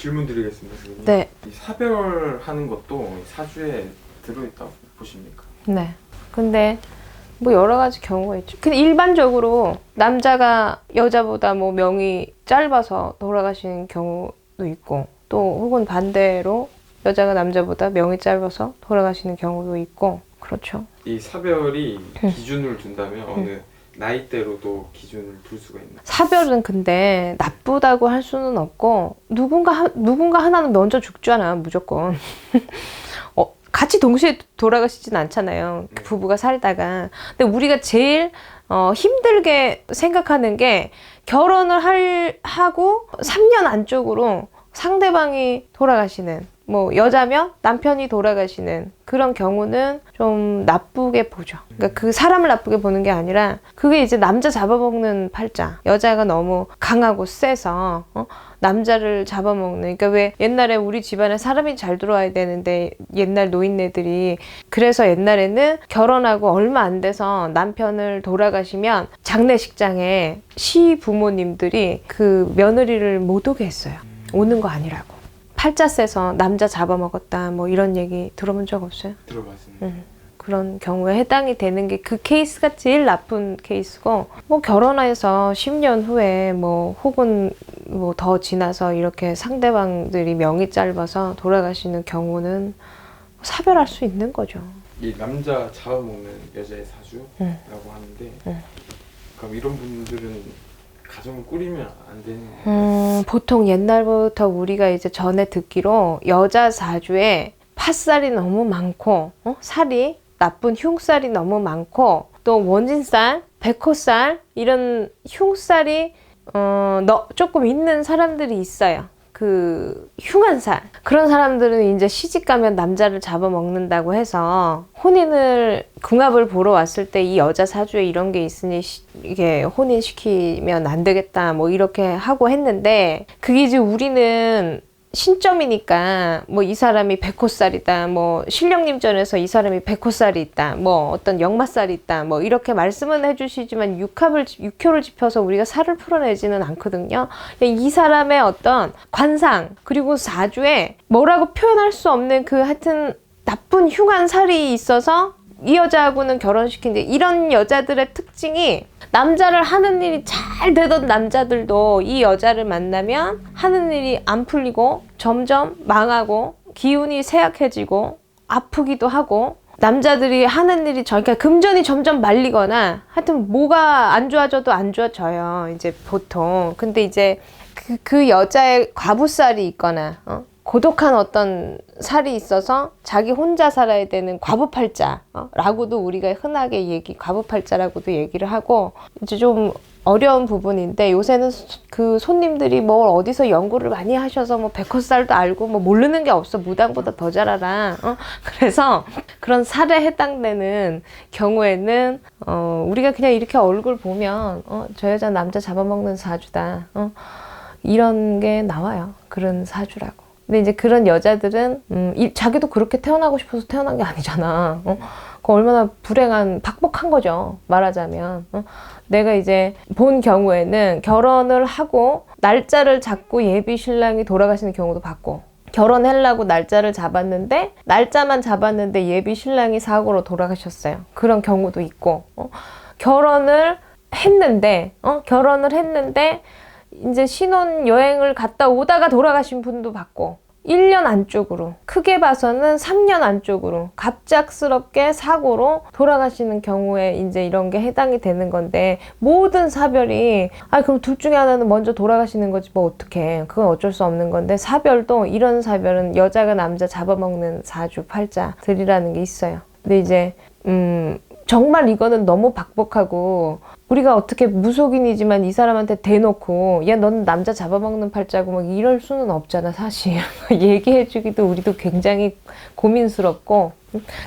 질문 드리겠습니다. 선생님. 네. 이 사별하는 것도 이 사주에 들어있다고 보십니까? 네. 근데 뭐 여러 가지 경우가 있죠. 근데 일반적으로 남자가 여자보다 뭐 명이 짧아서 돌아가시는 경우도 있고 또 혹은 반대로 여자가 남자보다 명이 짧아서 돌아가시는 경우도 있고 그렇죠. 이 사별이 음. 기준을 둔다면 어느 나이대로도 기준을 둘 수가 있나? 사별은 근데 나쁘다고 할 수는 없고 누군가 하- 누군가 하나는 먼저 죽잖아 무조건. 어, 같이 동시에 돌아가시진 않잖아요. 그 네. 부부가 살다가. 근데 우리가 제일 어, 힘들게 생각하는 게 결혼을 할, 하고 3년 안쪽으로 상대방이 돌아가시는 뭐 여자면 남편이 돌아가시는 그런 경우는 좀 나쁘게 보죠. 그러니까 그 사람을 나쁘게 보는 게 아니라 그게 이제 남자 잡아먹는 팔자. 여자가 너무 강하고 세서 어? 남자를 잡아먹는. 그러니까 왜 옛날에 우리 집안에 사람이 잘 들어와야 되는데 옛날 노인네들이 그래서 옛날에는 결혼하고 얼마 안 돼서 남편을 돌아가시면 장례식장에 시 부모님들이 그 며느리를 못 오게 했어요. 오는 거 아니라고. 팔자 세서 남자 잡아먹었다 뭐 이런 얘기 들어본 적 없어요? 들어봤습니다. 음, 그런 경우에 해당이 되는 게 그 케이스가 제일 나쁜 케이스고 뭐 결혼해서 10년 후에 뭐 혹은 뭐 더 지나서 이렇게 상대방들이 명이 짧아서 돌아가시는 경우는 사별할 수 있는 거죠. 이 남자 잡아먹는 여자의 사주라고 음. 하는데 음. 그럼 이런 분들은 가정을 꾸리면 안 되는? 음, 보통 옛날부터 우리가 이제 전에 듣기로 여자 사주에 팥살이 너무 많고 어? 살이 나쁜 흉살이 너무 많고 또 원진살, 백호살 이런 흉살이 어, 너, 조금 있는 사람들이 있어요. 그 흉한 살. 그런 사람들은 이제 시집 가면 남자를 잡아먹는다고 해서 혼인을 궁합을 보러 왔을 때 이 여자 사주에 이런 게 있으니 시- 이게 혼인 시키면 안 되겠다 뭐 이렇게 하고 했는데 그게 이제 우리는 신점이니까 뭐 이 사람이 백호살이다 뭐 신령님 전에서 이 사람이 백호살이 있다 뭐 어떤 역마살이 있다 뭐 이렇게 말씀은 해주시지만 육합을 육효를 짚어서 우리가 살을 풀어내지는 않거든요. 이 사람의 어떤 관상 그리고 사주에 뭐라고 표현할 수 없는 그 하여튼 나쁜 흉한 살이 있어서 이 여자하고는 결혼시킨데 이런 여자들의 특징이 남자를 하는 일이 잘 되던 남자들도 이 여자를 만나면 하는 일이 안 풀리고 점점 망하고 기운이 쇠약해지고 아프기도 하고 남자들이 하는 일이 저 그러니까 금전이 점점 말리거나 하여튼 뭐가 안 좋아져도 안 좋아져요 이제 보통 근데 이제 그, 그 여자의 과부살이 있거나 어? 고독한 어떤 살이 있어서 자기 혼자 살아야 되는 과부팔자라고도 우리가 흔하게 얘기 과부팔자라고도 얘기를 하고 이제 좀 어려운 부분인데 요새는 소- 그 손님들이 뭘 어디서 연구를 많이 하셔서 뭐 백호살도 알고 뭐 모르는 게 없어 무당보다 더 잘 알아 어? 그래서 그런 살에 해당되는 경우에는 어 우리가 그냥 이렇게 얼굴 보면 어 저 여자 남자 잡아먹는 사주다 어? 이런 게 나와요. 그런 사주라고. 근데 이제 그런 여자들은 음, 이- 자기도 그렇게 태어나고 싶어서 태어난 게 아니잖아. 어? 그 얼마나 불행한 박복한 거죠. 말하자면. 어? 내가 이제 본 경우에는 결혼을 하고 날짜를 잡고 예비 신랑이 돌아가시는 경우도 봤고 결혼하려고 날짜를 잡았는데 날짜만 잡았는데 예비 신랑이 사고로 돌아가셨어요. 그런 경우도 있고 어? 결혼을 했는데 어? 결혼을 했는데 이제 신혼 여행을 갔다 오다가 돌아가신 분도 봤고 1년 안쪽으로 크게 봐서는 3년 안쪽으로 갑작스럽게 사고로 돌아가시는 경우에 이제 이런 게 해당이 되는 건데 모든 사별이 아 그럼 둘 중에 하나는 먼저 돌아가시는 거지 뭐 어떡해. 그건 어쩔 수 없는 건데 사별도 이런 사별은 여자가 남자 잡아먹는 사주 팔자들이라는 게 있어요. 근데 이제 음 정말 이거는 너무 박복하고 우리가 어떻게 무속인이지만 이 사람한테 대놓고 야 너는 남자 잡아먹는 팔자고 막 이럴 수는 없잖아 사실 얘기해주기도 우리도 굉장히 고민스럽고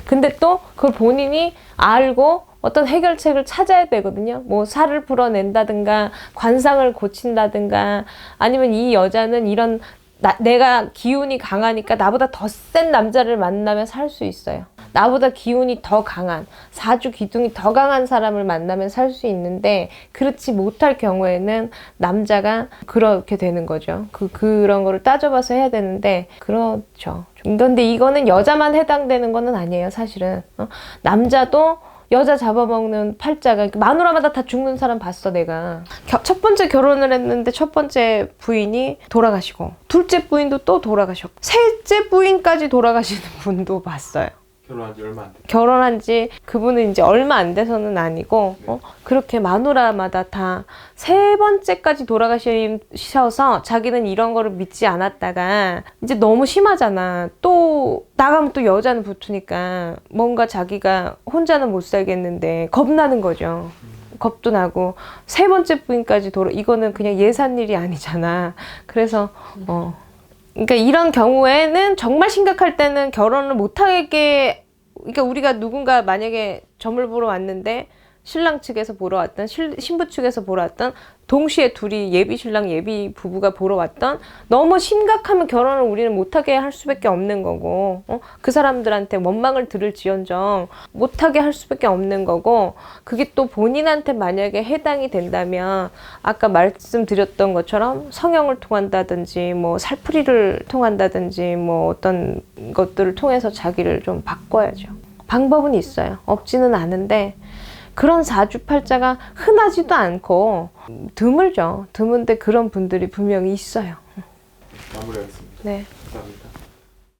근데 또 그걸 본인이 알고 어떤 해결책을 찾아야 되거든요. 뭐 살을 풀어낸다든가 관상을 고친다든가 아니면 이 여자는 이런 나, 내가 기운이 강하니까 나보다 더 센 남자를 만나면 살 수 있어요. 나보다 기운이 더 강한, 사주 기둥이 더 강한 사람을 만나면 살 수 있는데, 그렇지 못할 경우에는 남자가 그렇게 되는 거죠. 그, 그런 거를 따져봐서 해야 되는데, 그렇죠. 근데 이거는 여자만 해당되는 거는 아니에요, 사실은. 어? 남자도 여자 잡아먹는 팔자가 마누라마다 다 죽는 사람 봤어 내가. 겨- 첫 번째 결혼을 했는데 첫 번째 부인이 돌아가시고 둘째 부인도 또 돌아가셨고 셋째 부인까지 돌아가시는 분도 봤어요 결혼한 지 얼마 안 됐. 결혼한 지 그분은 이제 얼마 안 돼서는 아니고 어? 그렇게 마누라마다 다 세 번째까지 돌아가셔서 자기는 이런 거를 믿지 않았다가 이제 너무 심하잖아. 또 나가면 또 여자는 붙으니까 뭔가 자기가 혼자는 못 살겠는데 겁나는 거죠. 겁도 나고 세 번째 부인까지 돌아 이거는 그냥 예산 일이 아니잖아. 그래서 어 그러니까 이런 경우에는 정말 심각할 때는 결혼을 못하게 그러니까 우리가 누군가 만약에 점을 보러 왔는데 신랑 측에서 보러 왔던 실- 신부 측에서 보러 왔던 동시에 둘이 예비 신랑 예비 부부가 보러 왔던 너무 심각하면 결혼을 우리는 못하게 할 수밖에 없는 거고 어? 그 사람들한테 원망을 들을지언정 못하게 할 수밖에 없는 거고 그게 또 본인한테 만약에 해당이 된다면 아까 말씀드렸던 것처럼 성형을 통한다든지 뭐 살풀이를 통한다든지 뭐 어떤 것들을 통해서 자기를 좀 바꿔야죠. 방법은 있어요. 없지는 않은데 그런 사주팔자가 흔하지도 않고 드물죠. 드문데 그런 분들이 분명히 있어요. 마무리하겠습니다. 네. 감사합니다.